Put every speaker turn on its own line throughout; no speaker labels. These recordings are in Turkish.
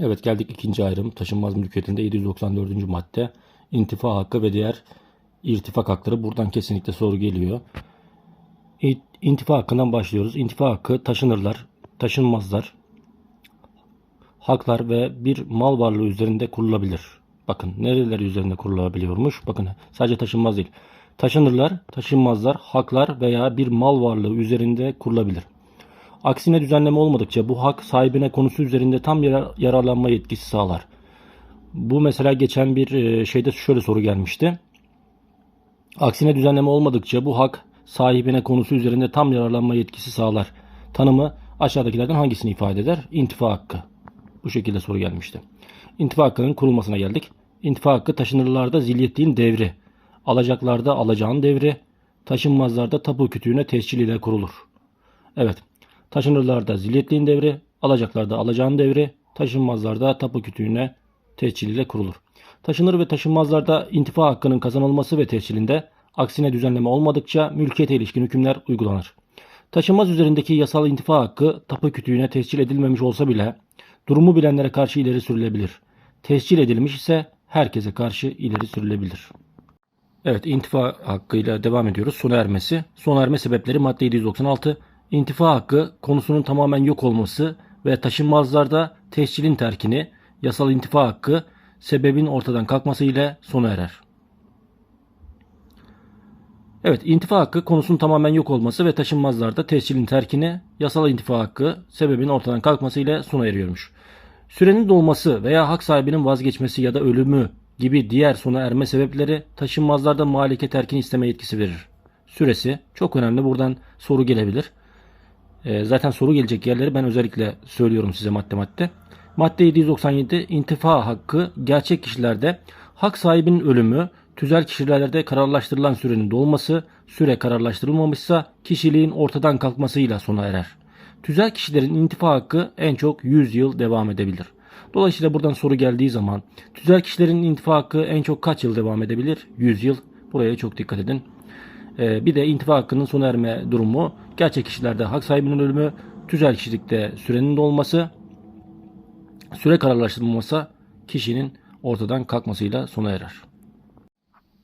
Evet geldik ikinci ayrım. Taşınmaz mülkiyetinde 794. madde. İntifa hakkı ve diğer irtifak hakları. Buradan kesinlikle soru geliyor. İntifa hakkından başlıyoruz. İntifa hakkı taşınırlar, taşınmazlar, haklar ve bir mal varlığı üzerinde kurulabilir. Bakın nereler üzerinde kurulabiliyormuş? Bakın sadece taşınmaz değil. Taşınırlar, taşınmazlar, haklar veya bir mal varlığı üzerinde kurulabilir. Aksine düzenleme olmadıkça bu hak sahibine konusu üzerinde tam yarar- yararlanma yetkisi sağlar. Bu mesela geçen bir e, şeyde şöyle soru gelmişti. Aksine düzenleme olmadıkça bu hak sahibine konusu üzerinde tam yararlanma yetkisi sağlar. Tanımı aşağıdakilerden hangisini ifade eder? İntifa hakkı. Bu şekilde soru gelmişti. İntifa hakkının kurulmasına geldik. İntifa hakkı taşınırlarda zilyetliğin devri, alacaklarda alacağın devri, taşınmazlarda tapu kütüğüne tescil ile kurulur. Evet, taşınırlarda zilyetliğin devri, alacaklarda alacağın devri, taşınmazlarda tapu kütüğüne tescil ile kurulur. Taşınır ve taşınmazlarda intifa hakkının kazanılması ve tescilinde aksine düzenleme olmadıkça mülkiyete ilişkin hükümler uygulanır. Taşınmaz üzerindeki yasal intifa hakkı tapu kütüğüne tescil edilmemiş olsa bile durumu bilenlere karşı ileri sürülebilir. Tescil edilmiş ise herkese karşı ileri sürülebilir. Evet intifa hakkıyla devam ediyoruz. Sona ermesi. Sona erme sebepleri madde 796. İntifa hakkı konusunun tamamen yok olması ve taşınmazlarda tescilin terkini, yasal intifa hakkı sebebin ortadan kalkması ile sona erer. Evet, intifa hakkı konusunun tamamen yok olması ve taşınmazlarda tescilin terkini, yasal intifa hakkı sebebin ortadan kalkması ile sona eriyormuş. Sürenin dolması veya hak sahibinin vazgeçmesi ya da ölümü gibi diğer sona erme sebepleri taşınmazlarda malike terkini isteme yetkisi verir. Süresi çok önemli. Buradan soru gelebilir. Ee, zaten soru gelecek yerleri ben özellikle söylüyorum size madde madde. Madde 797 intifa hakkı gerçek kişilerde hak sahibinin ölümü, tüzel kişilerde kararlaştırılan sürenin dolması, süre kararlaştırılmamışsa kişiliğin ortadan kalkmasıyla sona erer. Tüzel kişilerin intifa hakkı en çok 100 yıl devam edebilir. Dolayısıyla buradan soru geldiği zaman tüzel kişilerin intifa hakkı en çok kaç yıl devam edebilir? 100 yıl. Buraya çok dikkat edin. Ee, bir de intifa hakkının sona erme durumu gerçek kişilerde hak sahibinin ölümü, tüzel kişilikte sürenin dolması, süre kararlaştırılması kişinin ortadan kalkmasıyla sona erer.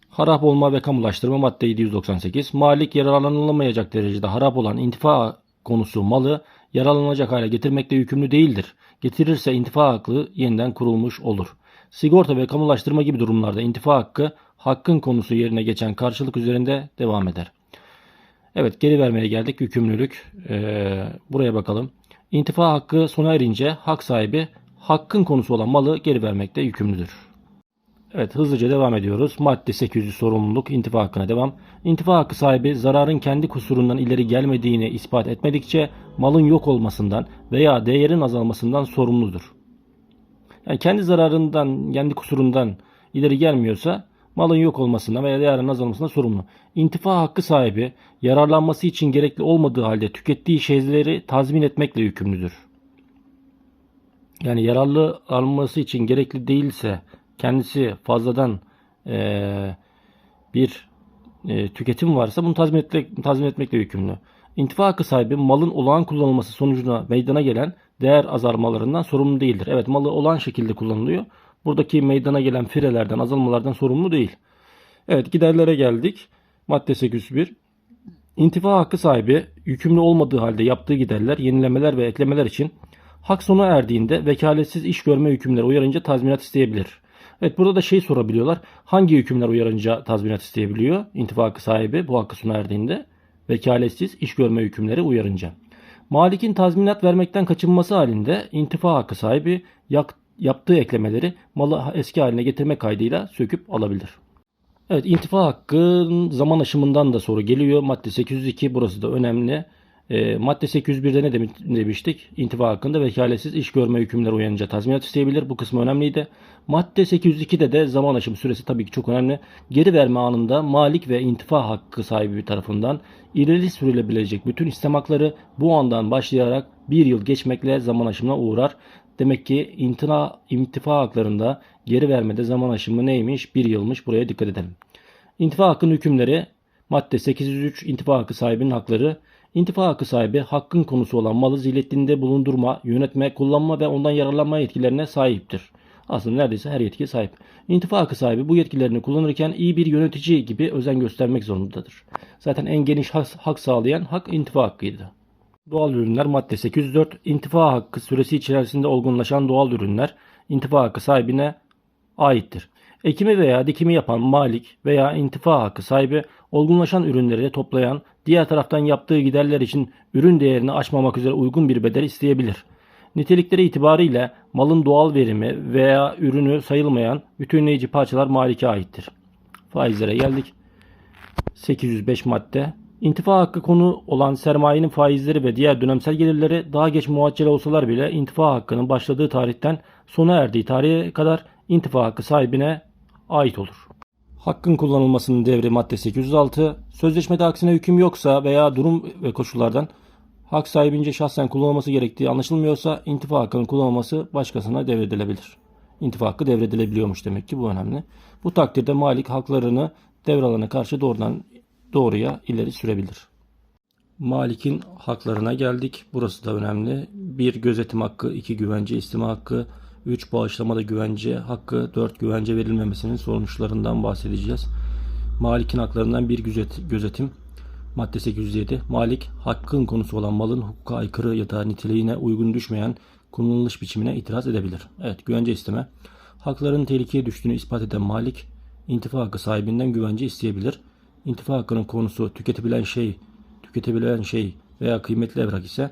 Harap olma ve kamulaştırma madde 798. Malik yararlanılamayacak derecede harap olan intifa konusu malı yararlanacak hale getirmekle yükümlü değildir. Getirirse intifa hakkı yeniden kurulmuş olur. Sigorta ve kamulaştırma gibi durumlarda intifa hakkı hakkın konusu yerine geçen karşılık üzerinde devam eder. Evet geri vermeye geldik yükümlülük. Ee, buraya bakalım. İntifa hakkı sona erince hak sahibi hakkın konusu olan malı geri vermekte yükümlüdür. Evet hızlıca devam ediyoruz. Madde 800 sorumluluk intifa hakkına devam. İntifa hakkı sahibi zararın kendi kusurundan ileri gelmediğini ispat etmedikçe malın yok olmasından veya değerin azalmasından sorumludur. Yani kendi zararından, kendi kusurundan ileri gelmiyorsa malın yok olmasından veya değerin azalmasından sorumlu. İntifa hakkı sahibi yararlanması için gerekli olmadığı halde tükettiği şeyleri tazmin etmekle yükümlüdür. Yani yararlı alınması için gerekli değilse kendisi fazladan eee, bir eee, tüketim varsa bunu tazmin, etmek, tazmin etmekle yükümlü. İntifa hakkı sahibi malın olağan kullanılması sonucunda meydana gelen değer azalmalarından sorumlu değildir. Evet malı olağan şekilde kullanılıyor. Buradaki meydana gelen firelerden azalmalardan sorumlu değil. Evet giderlere geldik. Madde 801. İntifa hakkı sahibi yükümlü olmadığı halde yaptığı giderler, yenilemeler ve eklemeler için hak sona erdiğinde vekaletsiz iş görme hükümleri uyarınca tazminat isteyebilir. Evet burada da şey sorabiliyorlar. Hangi hükümler uyarınca tazminat isteyebiliyor? İntifa hakkı sahibi bu hakkı sona erdiğinde vekaletsiz iş görme hükümleri uyarınca. Malikin tazminat vermekten kaçınması halinde intifa hakkı sahibi yaptığı eklemeleri malı eski haline getirme kaydıyla söküp alabilir. Evet intifa hakkın zaman aşımından da soru geliyor. Madde 802 burası da önemli. E, madde 801'de ne demi- demiştik? İntifa hakkında vekaletsiz iş görme hükümleri uyanınca tazminat isteyebilir. Bu kısmı önemliydi. Madde 802'de de zaman aşımı süresi tabii ki çok önemli. Geri verme anında malik ve intifa hakkı sahibi tarafından ileri sürülebilecek bütün istem hakları bu andan başlayarak bir yıl geçmekle zaman aşımına uğrar. Demek ki intina, intifa haklarında geri vermede zaman aşımı neymiş? Bir yılmış. Buraya dikkat edelim. İntifa hakkının hükümleri madde 803 intifa hakkı sahibinin hakları İntifa hakkı sahibi hakkın konusu olan malı zilletinde bulundurma, yönetme, kullanma ve ondan yararlanma yetkilerine sahiptir. Aslında neredeyse her yetkiye sahip. İntifa hakkı sahibi bu yetkilerini kullanırken iyi bir yönetici gibi özen göstermek zorundadır. Zaten en geniş hak, hak sağlayan hak intifa hakkıydı. Doğal ürünler madde 804 intifa hakkı süresi içerisinde olgunlaşan doğal ürünler intifa hakkı sahibine aittir. Ekimi veya dikimi yapan malik veya intifa hakkı sahibi olgunlaşan ürünleri toplayan diğer taraftan yaptığı giderler için ürün değerini aşmamak üzere uygun bir bedel isteyebilir. Nitelikleri itibariyle malın doğal verimi veya ürünü sayılmayan bütünleyici parçalar malike aittir. Faizlere geldik. 805 madde. İntifa hakkı konu olan sermayenin faizleri ve diğer dönemsel gelirleri daha geç muaccele olsalar bile intifa hakkının başladığı tarihten sona erdiği tarihe kadar intifa hakkı sahibine ait olur. Hakkın kullanılmasının devri madde 806. Sözleşmede aksine hüküm yoksa veya durum ve koşullardan hak sahibince şahsen kullanılması gerektiği anlaşılmıyorsa intifa hakkının kullanılması başkasına devredilebilir. İntifa hakkı devredilebiliyormuş demek ki bu önemli. Bu takdirde malik haklarını devralana karşı doğrudan doğruya ileri sürebilir. Malik'in haklarına geldik. Burası da önemli. 1. Gözetim hakkı, 2. Güvence isteme hakkı, 3. Bağışlamada güvence hakkı, 4. Güvence verilmemesinin sonuçlarından bahsedeceğiz. Malik'in haklarından bir gözet, gözetim. Madde 807. Malik, hakkın konusu olan malın hukuka aykırı ya da niteliğine uygun düşmeyen kullanılış biçimine itiraz edebilir. Evet, güvence isteme. Hakların tehlikeye düştüğünü ispat eden Malik, intifa hakkı sahibinden güvence isteyebilir. İntifa hakkının konusu tüketebilen şey, tüketebilen şey veya kıymetli evrak ise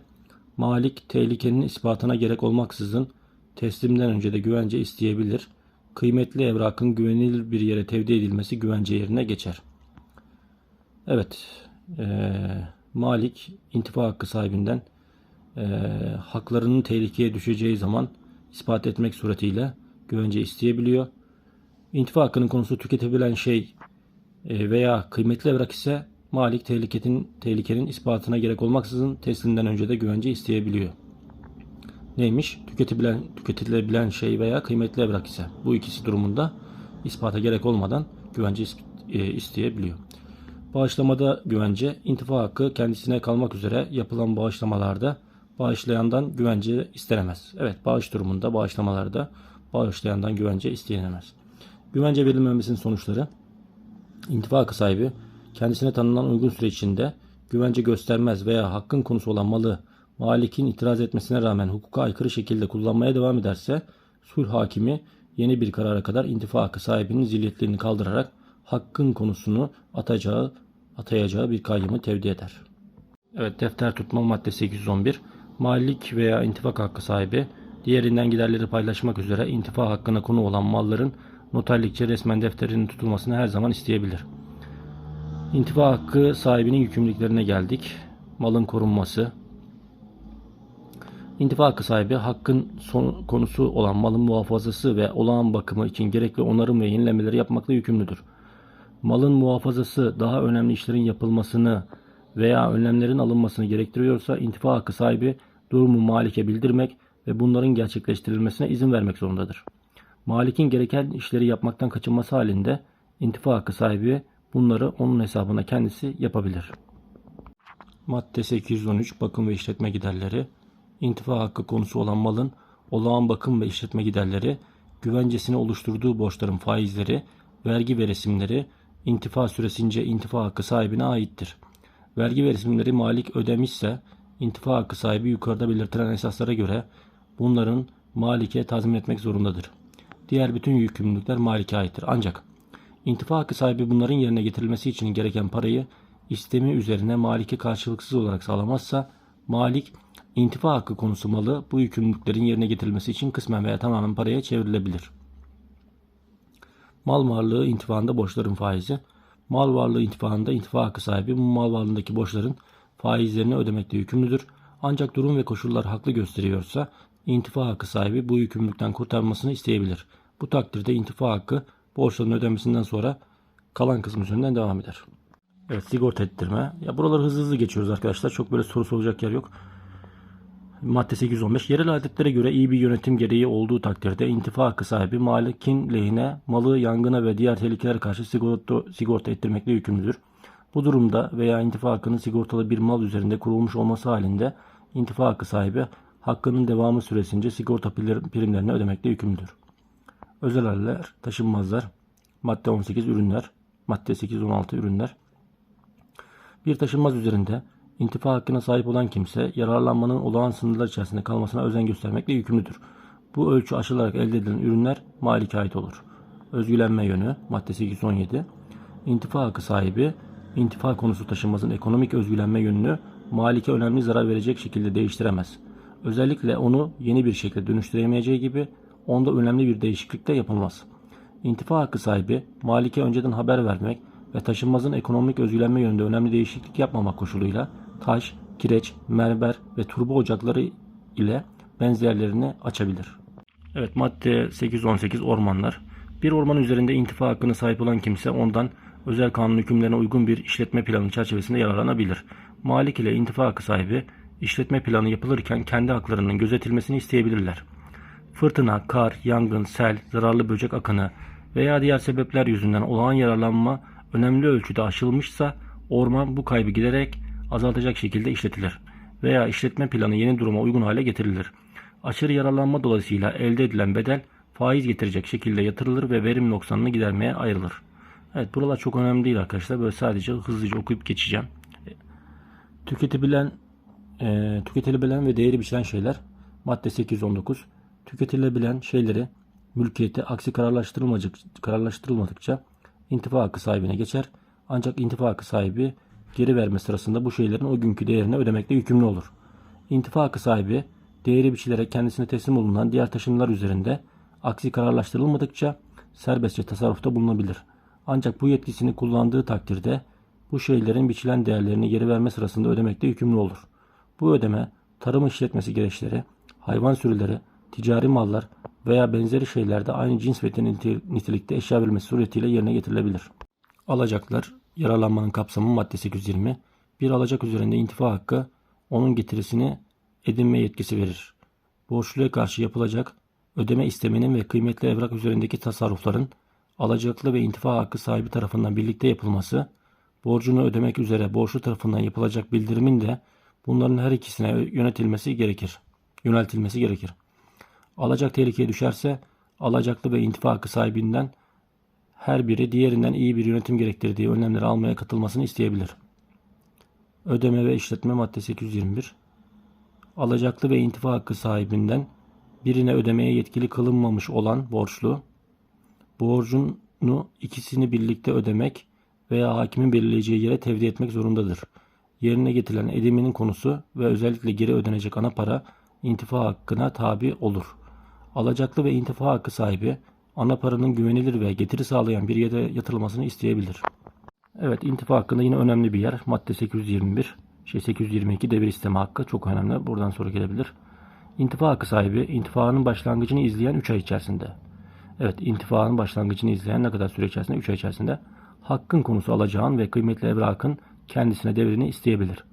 Malik tehlikenin ispatına gerek olmaksızın teslimden önce de güvence isteyebilir. Kıymetli evrakın güvenilir bir yere tevdi edilmesi güvence yerine geçer. Evet, eee, Malik intifa hakkı sahibinden eee, haklarının tehlikeye düşeceği zaman ispat etmek suretiyle güvence isteyebiliyor. İntifa hakkının konusu tüketebilen şey e, veya kıymetli evrak ise malik tehlikenin, tehlikenin ispatına gerek olmaksızın teslimden önce de güvence isteyebiliyor. Neymiş? Tüketilen, tüketilebilen şey veya kıymetli evrak ise bu ikisi durumunda ispata gerek olmadan güvence e, isteyebiliyor. Bağışlamada güvence, intifa hakkı kendisine kalmak üzere yapılan bağışlamalarda bağışlayandan güvence istenemez. Evet, bağış durumunda bağışlamalarda bağışlayandan güvence isteyenemez. Güvence verilmemesinin sonuçları İntifa hakkı sahibi kendisine tanınan uygun süre içinde güvence göstermez veya hakkın konusu olan malı malikin itiraz etmesine rağmen hukuka aykırı şekilde kullanmaya devam ederse sulh hakimi yeni bir karara kadar intifa hakkı sahibinin zilyetlerini kaldırarak hakkın konusunu atacağı atayacağı bir kayyımı tevdi eder. Evet defter tutma madde 811 malik veya intifak hakkı sahibi diğerinden giderleri paylaşmak üzere intifa hakkına konu olan malların noterlikçe resmen defterinin tutulmasını her zaman isteyebilir. İntifa hakkı sahibinin yükümlülüklerine geldik. Malın korunması. İntifa hakkı sahibi hakkın son konusu olan malın muhafazası ve olağan bakımı için gerekli onarım ve yenilemeleri yapmakla yükümlüdür. Malın muhafazası daha önemli işlerin yapılmasını veya önlemlerin alınmasını gerektiriyorsa intifa hakkı sahibi durumu malike bildirmek ve bunların gerçekleştirilmesine izin vermek zorundadır. Malikin gereken işleri yapmaktan kaçınması halinde intifa hakkı sahibi bunları onun hesabına kendisi yapabilir. Madde 813 bakım ve işletme giderleri İntifa hakkı konusu olan malın olağan bakım ve işletme giderleri, güvencesini oluşturduğu borçların faizleri, vergi ve resimleri intifa süresince intifa hakkı sahibine aittir. Vergi ve resimleri malik ödemişse intifa hakkı sahibi yukarıda belirtilen esaslara göre bunların malike tazmin etmek zorundadır. Diğer bütün yükümlülükler malike aittir. Ancak intifa hakkı sahibi bunların yerine getirilmesi için gereken parayı istemi üzerine malike karşılıksız olarak sağlamazsa malik intifa hakkı konusu malı bu yükümlülüklerin yerine getirilmesi için kısmen veya tamamen paraya çevrilebilir. Mal varlığı intifaında borçların faizi. Mal varlığı intifaında intifa hakkı sahibi bu mal varlığındaki borçların faizlerini ödemekte yükümlüdür. Ancak durum ve koşullar haklı gösteriyorsa intifa hakkı sahibi bu yükümlülükten kurtarmasını isteyebilir. Bu takdirde intifa hakkı borçların ödenmesinden sonra kalan kısmı üzerinden devam eder. Evet sigorta ettirme. Ya buraları hızlı hızlı geçiyoruz arkadaşlar. Çok böyle soru soracak yer yok. Madde 815 yerel adetlere göre iyi bir yönetim gereği olduğu takdirde intifa hakkı sahibi malikin lehine malı yangına ve diğer tehlikelere karşı sigorta, sigorta ettirmekle yükümlüdür. Bu durumda veya intifa hakkının sigortalı bir mal üzerinde kurulmuş olması halinde intifa hakkı sahibi hakkının devamı süresince sigorta prim- primlerini ödemekle yükümlüdür. Özel haller, taşınmazlar, madde 18 ürünler, madde 8-16 ürünler. Bir taşınmaz üzerinde intifa hakkına sahip olan kimse yararlanmanın olağan sınırlar içerisinde kalmasına özen göstermekle yükümlüdür. Bu ölçü aşılarak elde edilen ürünler malike ait olur. Özgülenme yönü madde 8-17 İntifa hakkı sahibi intifa konusu taşınmazın ekonomik özgülenme yönünü malike önemli zarar verecek şekilde değiştiremez. Özellikle onu yeni bir şekilde dönüştüremeyeceği gibi onda önemli bir değişiklik de yapılmaz. İntifa hakkı sahibi malike önceden haber vermek ve taşınmazın ekonomik özgülenme yönünde önemli değişiklik yapmamak koşuluyla taş, kireç, mermer ve turba ocakları ile benzerlerini açabilir. Evet madde 818 ormanlar. Bir orman üzerinde intifa hakkına sahip olan kimse ondan özel kanun hükümlerine uygun bir işletme planı çerçevesinde yararlanabilir. Malik ile intifa hakkı sahibi işletme planı yapılırken kendi haklarının gözetilmesini isteyebilirler. Fırtına, kar, yangın, sel, zararlı böcek akını veya diğer sebepler yüzünden olağan yararlanma önemli ölçüde aşılmışsa orman bu kaybı giderek azaltacak şekilde işletilir veya işletme planı yeni duruma uygun hale getirilir. Aşırı yararlanma dolayısıyla elde edilen bedel faiz getirecek şekilde yatırılır ve verim noksanını gidermeye ayrılır. Evet buralar çok önemli değil arkadaşlar. Böyle sadece hızlıca okuyup geçeceğim. Tüketebilen, e, tüketilebilen ve değeri biçilen şeyler. Madde 819. Tüketilebilen şeyleri mülkiyeti aksi kararlaştırılmadıkça, intifa hakkı sahibine geçer. Ancak intifa hakkı sahibi geri verme sırasında bu şeylerin o günkü değerini ödemekle yükümlü olur. İntifa hakkı sahibi değeri biçilerek kendisine teslim olunan diğer taşınımlar üzerinde aksi kararlaştırılmadıkça serbestçe tasarrufta bulunabilir. Ancak bu yetkisini kullandığı takdirde bu şeylerin biçilen değerlerini geri verme sırasında ödemekte yükümlü olur. Bu ödeme tarım işletmesi gereçleri, hayvan sürüleri, ticari mallar veya benzeri şeylerde aynı cins ve nitelikte eşya verilmesi suretiyle yerine getirilebilir. Alacaklar, yararlanmanın kapsamı madde 820, bir alacak üzerinde intifa hakkı onun getirisini edinme yetkisi verir. Borçluya karşı yapılacak ödeme istemenin ve kıymetli evrak üzerindeki tasarrufların alacaklı ve intifa hakkı sahibi tarafından birlikte yapılması, borcunu ödemek üzere borçlu tarafından yapılacak bildirimin de bunların her ikisine yönetilmesi gerekir. Yöneltilmesi gerekir. Alacak tehlikeye düşerse alacaklı ve intifa hakkı sahibinden her biri diğerinden iyi bir yönetim gerektirdiği önlemleri almaya katılmasını isteyebilir. Ödeme ve işletme madde 821 Alacaklı ve intifa hakkı sahibinden birine ödemeye yetkili kılınmamış olan borçlu, borcunu ikisini birlikte ödemek veya hakimin belirleyeceği yere tevdi etmek zorundadır. Yerine getirilen ediminin konusu ve özellikle geri ödenecek ana para intifa hakkına tabi olur. Alacaklı ve intifa hakkı sahibi ana paranın güvenilir ve getiri sağlayan bir yere yatırılmasını isteyebilir. Evet intifa hakkında yine önemli bir yer. Madde 821, şey 822 devir isteme hakkı çok önemli. Buradan sonra gelebilir. İntifa hakkı sahibi intifanın başlangıcını izleyen 3 ay içerisinde. Evet intifanın başlangıcını izleyen ne kadar süre içerisinde? 3 ay içerisinde. Hakkın konusu alacağın ve kıymetli evrakın kendisine devrini isteyebilir.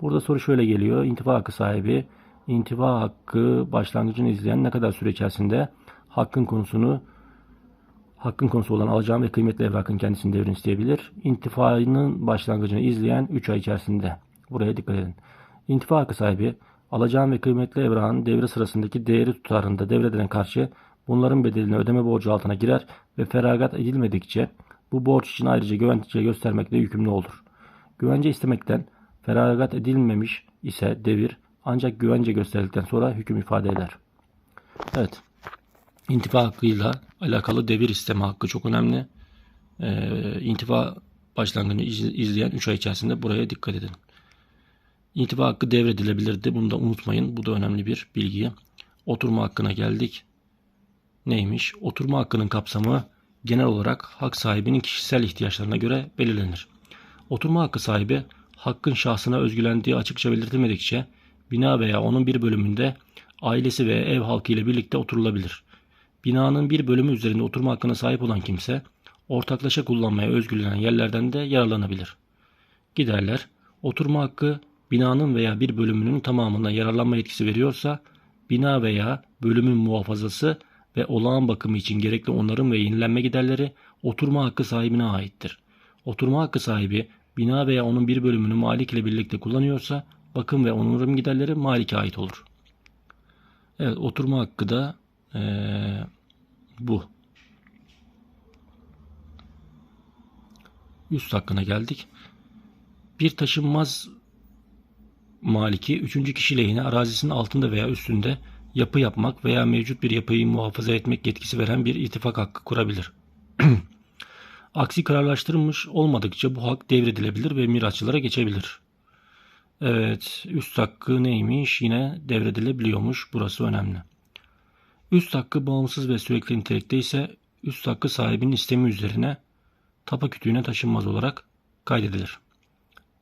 Burada soru şöyle geliyor. İntifa hakkı sahibi intifa hakkı başlangıcını izleyen ne kadar süre içerisinde hakkın konusunu hakkın konusu olan alacağın ve kıymetli evrakın kendisinin devrini isteyebilir. İntifanın başlangıcını izleyen 3 ay içerisinde. Buraya dikkat edin. İntifa hakkı sahibi alacağın ve kıymetli evrağın devre sırasındaki değeri tutarında devredilen karşı bunların bedelini ödeme borcu altına girer ve feragat edilmedikçe bu borç için ayrıca güvence göstermekle yükümlü olur. Güvence istemekten feragat edilmemiş ise devir ancak güvence gösterildikten sonra hüküm ifade eder. Evet. İntifa hakkıyla alakalı devir isteme hakkı çok önemli. Ee, intifa başlangıcını izleyen 3 ay içerisinde buraya dikkat edin. İntifa hakkı devredilebilirdi. Bunu da unutmayın. Bu da önemli bir bilgi. Oturma hakkına geldik. Neymiş? Oturma hakkının kapsamı genel olarak hak sahibinin kişisel ihtiyaçlarına göre belirlenir. Oturma hakkı sahibi hakkın şahsına özgülendiği açıkça belirtilmedikçe bina veya onun bir bölümünde ailesi ve ev halkı ile birlikte oturulabilir. Binanın bir bölümü üzerinde oturma hakkına sahip olan kimse ortaklaşa kullanmaya özgürlenen yerlerden de yararlanabilir. Giderler, oturma hakkı binanın veya bir bölümünün tamamından yararlanma yetkisi veriyorsa, bina veya bölümün muhafazası ve olağan bakımı için gerekli onarım ve yenilenme giderleri oturma hakkı sahibine aittir. Oturma hakkı sahibi bina veya onun bir bölümünü malik ile birlikte kullanıyorsa bakım ve onarım giderleri malike ait olur. Evet oturma hakkı da eee, bu. Üst hakkına geldik. Bir taşınmaz maliki üçüncü kişi lehine arazisinin altında veya üstünde yapı yapmak veya mevcut bir yapıyı muhafaza etmek yetkisi veren bir ittifak hakkı kurabilir. Aksi kararlaştırılmış olmadıkça bu hak devredilebilir ve mirasçılara geçebilir. Evet, üst hakkı neymiş? Yine devredilebiliyormuş. Burası önemli. Üst hakkı bağımsız ve sürekli nitelikte ise üst hakkı sahibinin istemi üzerine tapa kütüğüne taşınmaz olarak kaydedilir.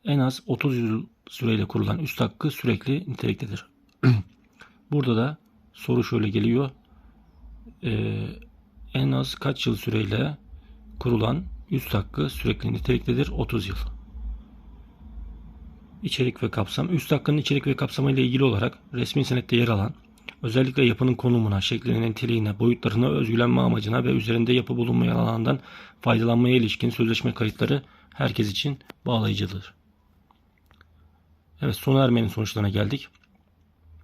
En az 30 yıl süreyle kurulan üst hakkı sürekli niteliktedir. Burada da soru şöyle geliyor. Ee, en az kaç yıl süreyle kurulan üst hakkı sürekli niteliktedir? 30 yıl. İçerik ve kapsam. Üst hakkının içerik ve kapsamı ile ilgili olarak resmi senette yer alan, özellikle yapının konumuna, şekline, niteliğine, boyutlarına, özgülenme amacına ve üzerinde yapı bulunmayan alandan faydalanmaya ilişkin sözleşme kayıtları herkes için bağlayıcıdır. Evet sona ermenin sonuçlarına geldik.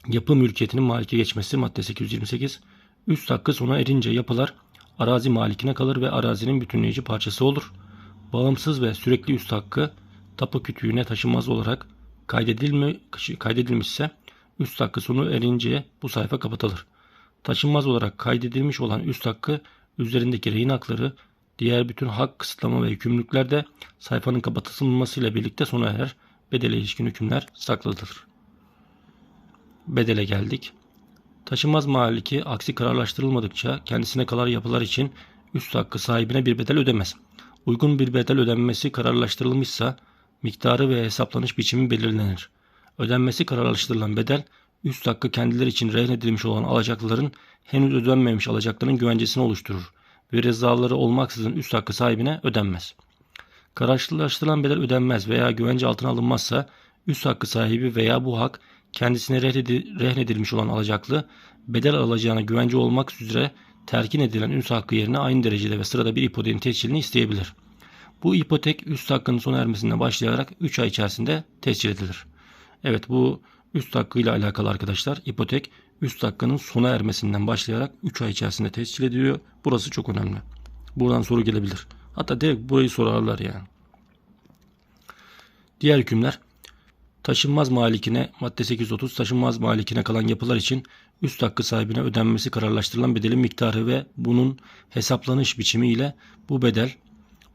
Yapı mülkiyetinin malike geçmesi madde 828. Üst hakkı sona erince yapılar arazi malikine kalır ve arazinin bütünleyici parçası olur. Bağımsız ve sürekli üst hakkı tapu kütüğüne taşınmaz olarak kaydedilmi, kaydedilmişse üst hakkı sonu erince bu sayfa kapatılır. Taşınmaz olarak kaydedilmiş olan üst hakkı üzerindeki rehin hakları diğer bütün hak kısıtlama ve yükümlülükler de sayfanın kapatılmasıyla birlikte sona erer. Bedele ilişkin hükümler saklıdır. Bedele geldik. Taşınmaz maliki aksi kararlaştırılmadıkça kendisine kalan yapılar için üst hakkı sahibine bir bedel ödemez. Uygun bir bedel ödenmesi kararlaştırılmışsa miktarı ve hesaplanış biçimi belirlenir. Ödenmesi kararlaştırılan bedel üst hakkı kendileri için rehin edilmiş olan alacaklıların henüz ödenmemiş alacakların güvencesini oluşturur ve rızaları olmaksızın üst hakkı sahibine ödenmez. Karşılaştırılan bedel ödenmez veya güvence altına alınmazsa üst hakkı sahibi veya bu hak kendisine rehn edilmiş olan alacaklı bedel alacağına güvence olmak üzere terkin edilen üst hakkı yerine aynı derecede ve sırada bir ipoteğin tescilini isteyebilir. Bu ipotek üst hakkının sona ermesinden başlayarak 3 ay içerisinde tescil edilir. Evet bu üst hakkıyla alakalı arkadaşlar. ipotek üst hakkının sona ermesinden başlayarak 3 ay içerisinde tescil ediliyor. Burası çok önemli. Buradan soru gelebilir. Hatta direkt burayı sorarlar yani. Diğer hükümler taşınmaz malikine madde 830 taşınmaz malikine kalan yapılar için üst hakkı sahibine ödenmesi kararlaştırılan bedelin miktarı ve bunun hesaplanış biçimi ile bu bedel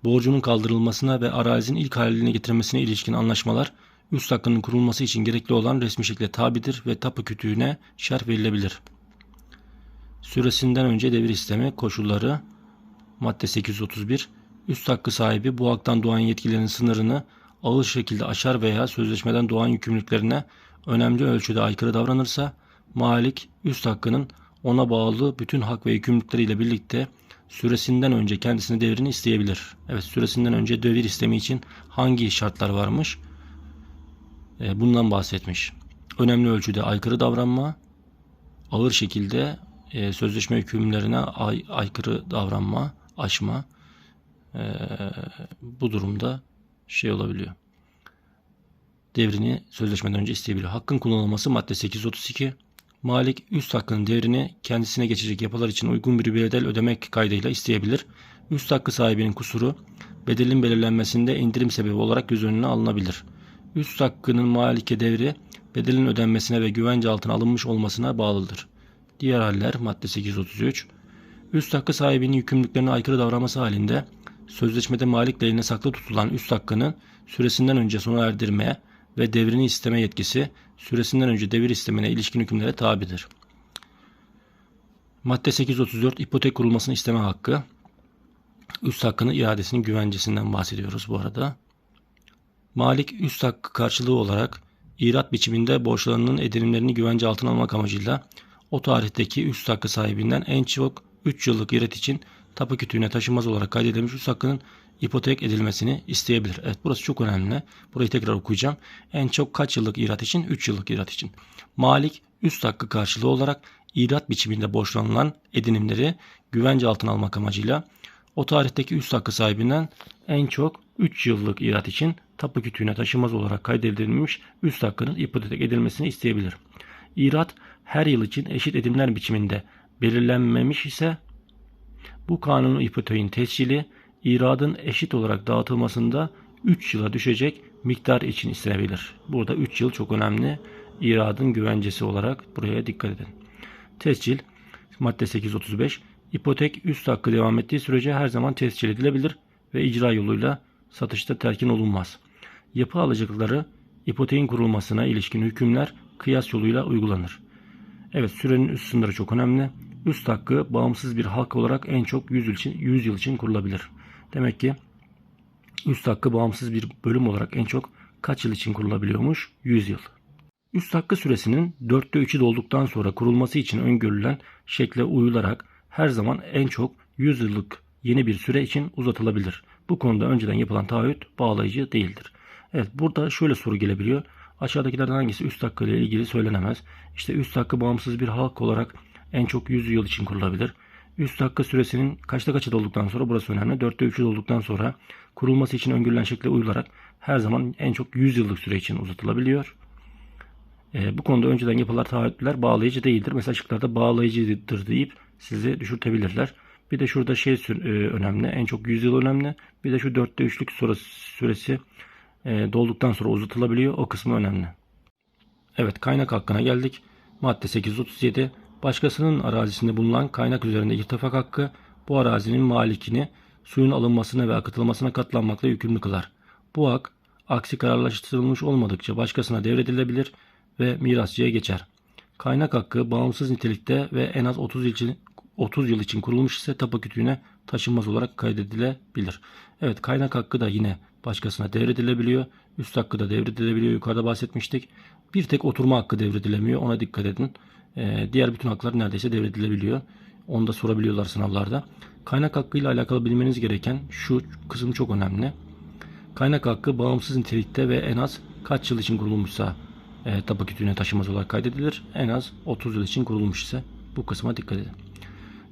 borcunun kaldırılmasına ve arazinin ilk haline getirmesine ilişkin anlaşmalar üst hakkının kurulması için gerekli olan resmi şekle tabidir ve tapu kütüğüne şerh verilebilir. Süresinden önce devir isteme koşulları madde 831 üst hakkı sahibi bu haktan doğan yetkilerin sınırını ağır şekilde aşar veya sözleşmeden doğan yükümlülüklerine önemli ölçüde aykırı davranırsa malik üst hakkının ona bağlı bütün hak ve yükümlülükleriyle birlikte süresinden önce kendisine devrini isteyebilir. Evet süresinden önce devir istemi için hangi şartlar varmış? E, bundan bahsetmiş. Önemli ölçüde aykırı davranma, ağır şekilde e, sözleşme hükümlerine ay, aykırı davranma, aşma e, bu durumda şey olabiliyor. Devrini sözleşmeden önce isteyebiliyor. Hakkın kullanılması madde 832. Malik üst hakkının devrini kendisine geçecek yapılar için uygun bir bedel ödemek kaydıyla isteyebilir. Üst hakkı sahibinin kusuru bedelin belirlenmesinde indirim sebebi olarak göz önüne alınabilir. Üst hakkının malike devri bedelin ödenmesine ve güvence altına alınmış olmasına bağlıdır. Diğer haller madde 833. Üst hakkı sahibinin yükümlülüklerine aykırı davranması halinde sözleşmede malik lehine saklı tutulan üst hakkını süresinden önce sona erdirmeye ve devrini isteme yetkisi süresinden önce devir istemene ilişkin hükümlere tabidir. Madde 834 ipotek kurulmasını isteme hakkı. Üst hakkının iadesinin güvencesinden bahsediyoruz bu arada. Malik üst hakkı karşılığı olarak irat biçiminde borçlarının edinimlerini güvence altına almak amacıyla o tarihteki üst hakkı sahibinden en çok 3 yıllık irat için tapu kütüğüne taşınmaz olarak kaydedilmiş üst hakkının ipotek edilmesini isteyebilir. Evet burası çok önemli. Burayı tekrar okuyacağım. En çok kaç yıllık irat için? 3 yıllık irat için. Malik üst hakkı karşılığı olarak irat biçiminde borçlanılan edinimleri güvence altına almak amacıyla o tarihteki üst hakkı sahibinden en çok 3 yıllık irat için tapu kütüğüne taşınmaz olarak kaydedilmiş üst hakkının ipotek edilmesini isteyebilir. İrat her yıl için eşit edimler biçiminde belirlenmemiş ise bu kanunun ipoteğin tescili iradın eşit olarak dağıtılmasında 3 yıla düşecek miktar için istenebilir. Burada 3 yıl çok önemli. İradın güvencesi olarak buraya dikkat edin. Tescil madde 835 ipotek üst hakkı devam ettiği sürece her zaman tescil edilebilir ve icra yoluyla satışta terkin olunmaz. Yapı alacakları ipoteğin kurulmasına ilişkin hükümler kıyas yoluyla uygulanır. Evet sürenin üst sınırı çok önemli. Üst hakkı bağımsız bir halk olarak en çok 100 yıl için, 100 yıl için kurulabilir. Demek ki üst hakkı bağımsız bir bölüm olarak en çok kaç yıl için kurulabiliyormuş? 100 yıl. Üst hakkı süresinin 4'te 3'ü dolduktan sonra kurulması için öngörülen şekle uyularak her zaman en çok 100 yıllık yeni bir süre için uzatılabilir. Bu konuda önceden yapılan taahhüt bağlayıcı değildir. Evet burada şöyle soru gelebiliyor. Aşağıdakilerden hangisi üst hakkı ile ilgili söylenemez? İşte üst hakkı bağımsız bir halk olarak en çok 100 yıl için kurulabilir. Üst hakkı süresinin kaçta kaçı dolduktan sonra burası önemli. 4'te 3'ü dolduktan sonra kurulması için öngörülen şekle uyularak her zaman en çok 100 yıllık süre için uzatılabiliyor. E, bu konuda önceden yapılan taahhütler bağlayıcı değildir. Mesela şıklarda bağlayıcıdır deyip sizi düşürtebilirler. Bir de şurada şey e, önemli. En çok 100 yıl önemli. Bir de şu 4'te 3'lük süresi, süresi e, dolduktan sonra uzatılabiliyor. O kısmı önemli. Evet kaynak hakkına geldik. Madde 837. Başkasının arazisinde bulunan kaynak üzerinde irtifak hakkı bu arazinin malikini suyun alınmasına ve akıtılmasına katlanmakla yükümlü kılar. Bu hak aksi kararlaştırılmış olmadıkça başkasına devredilebilir ve mirasçıya geçer. Kaynak hakkı bağımsız nitelikte ve en az 30 yıl için 30 yıl için kurulmuş ise tapu kütüğüne taşınmaz olarak kaydedilebilir. Evet kaynak hakkı da yine başkasına devredilebiliyor. Üst hakkı da devredilebiliyor. Yukarıda bahsetmiştik. Bir tek oturma hakkı devredilemiyor. Ona dikkat edin. Ee, diğer bütün haklar neredeyse devredilebiliyor. Onu da sorabiliyorlar sınavlarda. Kaynak hakkıyla alakalı bilmeniz gereken şu kısım çok önemli. Kaynak hakkı bağımsız nitelikte ve en az kaç yıl için kurulmuşsa e, tapu kütüğüne taşımaz olarak kaydedilir. En az 30 yıl için kurulmuş ise bu kısma dikkat edin.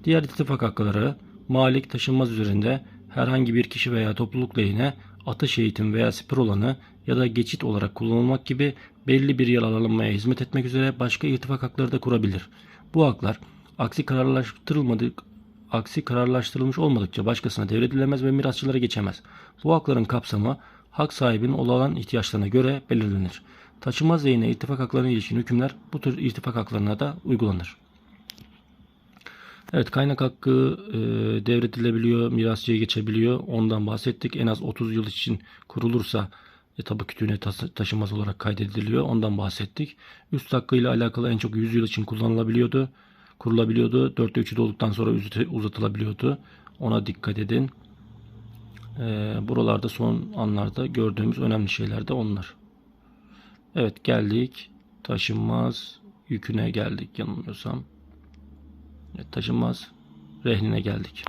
Diğer ittifak hakları malik taşınmaz üzerinde herhangi bir kişi veya topluluk lehine atış eğitim veya siper olanı ya da geçit olarak kullanılmak gibi belli bir yararlanmaya hizmet etmek üzere başka irtifak hakları da kurabilir. Bu haklar aksi kararlaştırılmadık aksi kararlaştırılmış olmadıkça başkasına devredilemez ve mirasçılara geçemez. Bu hakların kapsamı hak sahibinin olağan ihtiyaçlarına göre belirlenir. Taşınmaz lehine irtifak haklarına ilişkin hükümler bu tür irtifak haklarına da uygulanır. Evet kaynak hakkı e, devredilebiliyor, mirasçıya geçebiliyor. Ondan bahsettik. En az 30 yıl için kurulursa e, tabu kütüğüne taşınmaz olarak kaydediliyor. Ondan bahsettik. Üst hakkıyla alakalı en çok 100 yıl için kullanılabiliyordu. Kurulabiliyordu. 4'te 3'ü dolduktan sonra uzat- uzatılabiliyordu. Ona dikkat edin. E, buralarda son anlarda gördüğümüz önemli şeyler de onlar. Evet geldik. Taşınmaz yüküne geldik yanılmıyorsam. Evet, taşınmaz rehnine geldik.